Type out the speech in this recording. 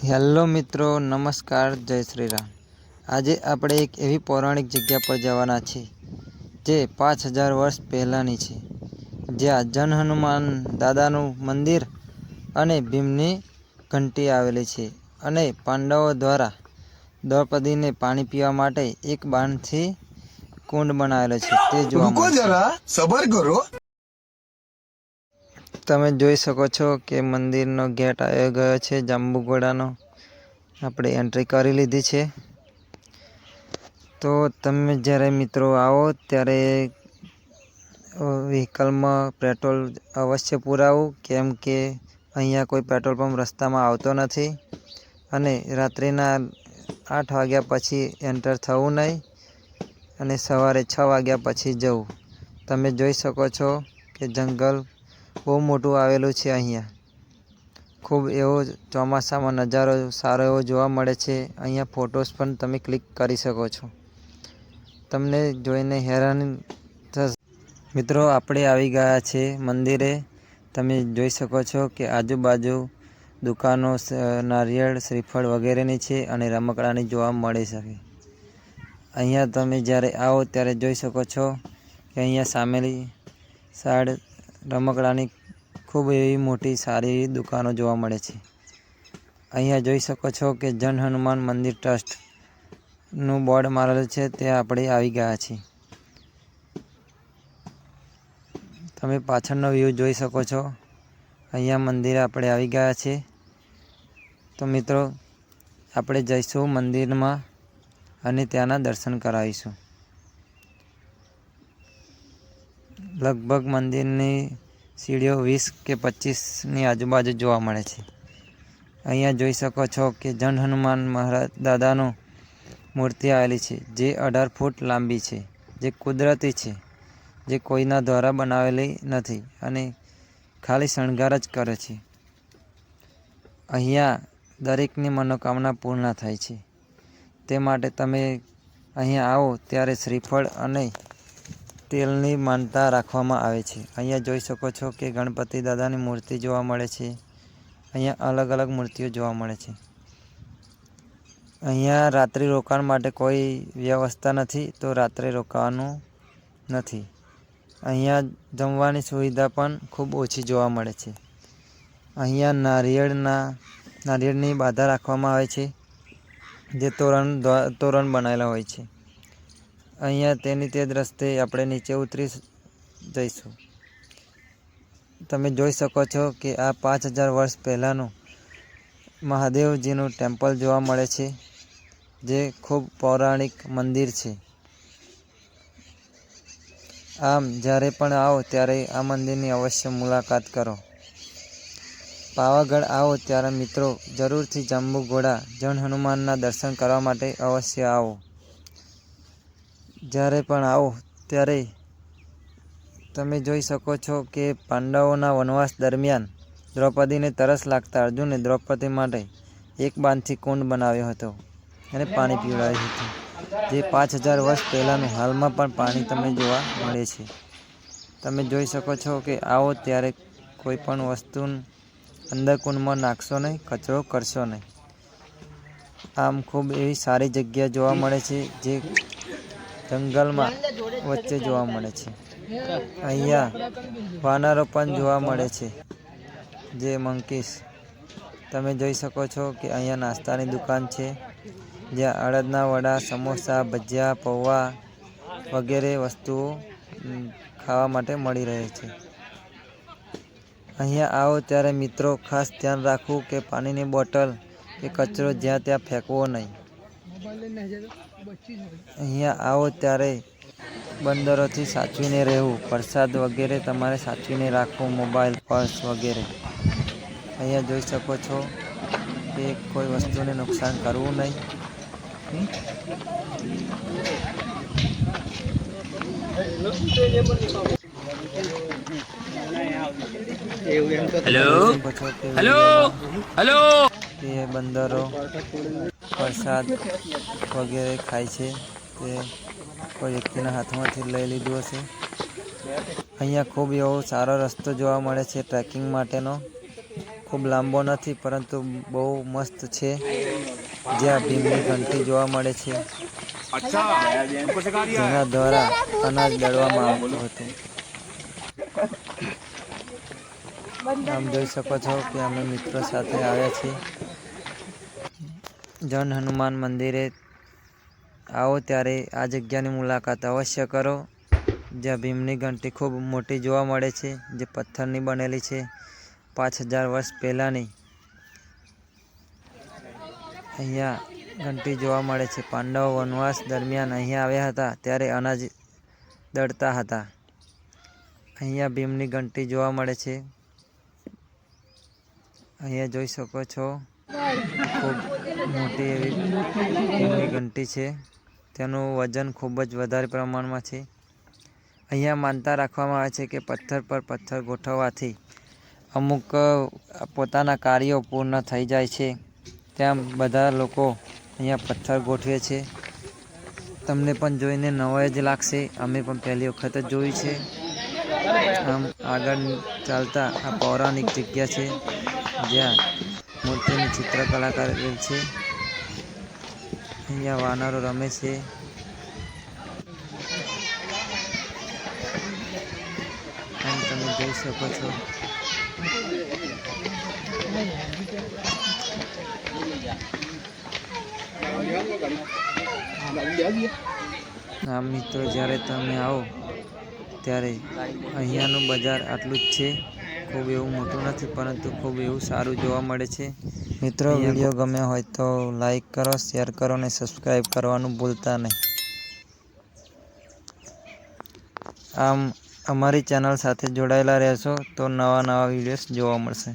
Hello મિત્રો, નમસ્કાર, જય શ્રી રામ આજે આપણે એક એવી પૌરાણિક જગ્યા પર જવાના છીએ, જે પાંચ હજાર વર્ષ પહેલાંની છે, જ્યાં જન હનુમાન દાદાનું મંદિર અને ભીમની ઘંટી આવેલી છે અને પાંડવો દ્વારા દ્રૌપદીને પાણી પીવા માટે એક બાણથી કુંડ બનાવેલો છે, તે જોવા સબર કરો. તમે જોઈ શકો છો કે મંદિરનો ગેટ આવી ગયો છે, જાંબુઘોડાનો. આપણે એન્ટ્રી કરી લીધી છે. તો તમે જ્યારે મિત્રો આવો ત્યારે વ્હીકલમાં પેટ્રોલ અવશ્ય પુરાવું, કેમ કે અહીંયા કોઈ પેટ્રોલ પંપ રસ્તામાં આવતો નથી. અને રાત્રિના આઠ વાગ્યા પછી એન્ટર થવું નહીં અને સવારે છ વાગ્યા પછી જવું. તમે જોઈ શકો છો કે જંગલ બહુ મોટું આવેલું છે અહીંયા. ખૂબ એવો ચોમાસામાં નજારો સારો એવો જોવા મળે છે. અહીંયા ફોટોસ પણ તમે ક્લિક કરી શકો છો. તમને જોઈને હેરાન મિત્રો, આપણે આવી ગયા છે મંદિરે. તમે જોઈ શકો છો કે આજુબાજુ દુકાનો નારિયેળ, શ્રીફળ વગેરેની છે અને રમકડાની જોવા મળી શકે અહીંયા તમે જ્યારે આવો ત્યારે જોઈ શકો છો કે અહીંયા સામેલી સાઈડ રમકડાની ખૂબ એવી મોટી, સારી એવી દુકાનો જોવા મળે છે. અહીંયા જોઈ શકો છો કે જન હનુમાન મંદિર ટ્રસ્ટનું બોર્ડ મારેલું છે, તે આપણે આવી ગયા છીએ. તમે પાછળનો વ્યૂ જોઈ શકો છો. અહીંયા મંદિરે આપણે આવી ગયા છીએ. તો મિત્રો, આપણે જઈશું મંદિરમાં અને ત્યાંના દર્શન કરાવીશું. લગભગ મંદિરની સીડીઓ વીસ કે પચીસની આજુબાજુ જોવા મળે છે. અહીંયા જોઈ શકો છો કે જન હનુમાન મહારાજ દાદાનું મૂર્તિ આવેલી છે, જે અઢાર ફૂટ લાંબી છે, જે કુદરતી છે, જે કોઈના દ્વારા બનાવેલી નથી અને ખાલી શણગાર જ કરે છે. અહીંયા દરેકની મનોકામના પૂર્ણ થાય છે. તે માટે તમે અહીંયા આવો ત્યારે શ્રીફળ અને તેલની માનતા રાખવામાં આવે છે. અહીંયા જોઈ શકો છો કે ગણપતિ દાદાની મૂર્તિ જોવા મળે છે. અહીંયા અલગ અલગ મૂર્તિઓ જોવા મળે છે. અહીંયા રાત્રિ રોકાણ માટે કોઈ વ્યવસ્થા નથી, તો રાત્રે રોકાવાનું નથી. અહીંયા જમવાની સુવિધા પણ ખૂબ ઓછી જોવા મળે છે. અહીંયા નારિયેળના, નારિયેળની બાધા રાખવામાં આવે છે, જે તોરણ તોરણ બનાવેલા હોય છે. અહીંયા તેની તે જ આપણે નીચે ઉતરી જઈશું. તમે જોઈ શકો છો કે આ પાંચ હજાર વર્ષ પહેલાંનું મહાદેવજીનું ટેમ્પલ જોવા મળે છે, જે ખૂબ પૌરાણિક મંદિર છે. આમ જ્યારે પણ આવો ત્યારે આ મંદિરની અવશ્ય મુલાકાત કરો. પાવાગઢ આવો ત્યારે મિત્રો જરૂરથી જંબુ ઘોડા જન હનુમાનના દર્શન કરવા માટે અવશ્ય આવો. જ્યારે પણ આવો, ત્યારે તમે જોઈ શકો છો કે પાંડવોના વનવાસ દરમિયાન દ્રૌપદીને તરસ લાગતા અર્જુને દ્રૌપદી માટે એક બાંધથી કુંડ બનાવ્યો હતો અને પાણી પીવડાવ્યું હતું. જે પાંચ હજાર વર્ષ પહેલાંનું હાલમાં પણ પાણી તમને જોવા મળે છે. તમે જોઈ શકો છો કે આવો ત્યારે કોઈ પણ વસ્તુ અંદર કુંડમાં નાખશો નહીં, કચરો કરશો નહીં. આમ ખૂબ એવી સારી જગ્યા જોવા મળે છે જે જંગલમાં વચ્ચે જોવા મળે છે. અહીંયા વાનરો પણ જોવા મળે છે. જે મંકીસ, તમે જોઈ શકો છો કે અહીંયા નાસ્તાની દુકાન છે. જ્યાં અડદના વડા, સમોસા, ભજીયા, પૌવા વગેરે વસ્તુઓ ખાવા માટે મળી રહે છે. અહીંયા આવો ત્યારે મિત્રો ખાસ ધ્યાન રાખવું કે પાણીની બોટલ કે કચરો જ્યાં ત્યાં ફેંકવો નહીં. અહીંયા આવો ત્યારે બંદરોથી સાચવીને રહેવું વરસાદ વગેરે તમારે સાચવીને રાખવું મોબાઈલ પર્સ વગેરે. અહીંયા જોઈ શકો છો કે કોઈ વસ્તુને નુકસાન કરવું નહીં. હેલો હેલો હેલો કે બંદરો વરસાદ વગેરે ખાય છે. તે કોઈ વ્યક્તિના હાથમાંથી લઈ લીધું હશે. અહીંયા ખૂબ એવો સારો રસ્તો જોવા મળે છે ટ્રેકિંગ માટેનો. ખૂબ લાંબો નથી, પરંતુ બહુ મસ્ત છે. જ્યાં ભીમની ઘંટી જોવા મળે છે. જેના દ્વારા અનાજ દળવામાં આવતું હતું. આમ જોઈ શકો છો કે અમે મિત્રો સાથે આવ્યા છીએ. જન હનુમાન મંદિરે આવો ત્યારે આ જગ્યાની મુલાકાત અવશ્ય કરો, જ્યાં ભીમની ઘંટી ખૂબ મોટી જોવા મળે છે, જે પથ્થરની બનેલી છે, પાંચ હજાર વર્ષ પહેલાંની. અહીંયા ઘંટી જોવા મળે છે. પાંડવો વનવાસ દરમિયાન અહીંયા આવ્યા હતા, ત્યારે અનાજ દળતા હતા. અહીંયા ભીમની ઘંટી જોવા મળે છે. અહીંયા જોઈ શકો છો. ખૂબ મોટી એવી ભીમની ઘંટી છે. તેનું વજન ખૂબ જ વધારે પ્રમાણમાં છે. અહીંયા માનતા રાખવામાં આવે છે કે પથ્થર પર પથ્થર ગોઠવવાથી અમુક પોતાના કાર્યો પૂર્ણ થઈ જાય છે. તેમ બધા લોકો અહીંયા પથ્થર ગોઠવે છે. તમને પણ જોઈને નવાઈ જ લાગશે. અમે પણ પહેલી વખત જ જોયું છે. આમ આગળ ચાલતા આ પૌરાણિક જગ્યા છે. જ્યાં મૂર્તિની ચિત્રકલા કરેલ છે, અહીંયા વાનરો રમે છે. આમ તમે જોઈ શકો છો. આમ મિત્રો, જ્યારે તમે આવો, ત્યારે અહીંયાનું બજાર આટલું જ છે. ખૂબ એવું મોટું નથી પરંતુ ખૂબ એવું સારું જોવા મળે છે. મિત્રો વીડિયો ગમ્યો હોય તો લાઈક કરો શેર કરો અને સબસ્ક્રાઈબ કરવાનું ભૂલતા નહીં. આમ અમારી ચેનલ સાથે જોડાયેલા રહેશો તો નવા નવા વિડીયોઝ જોવા મળશે.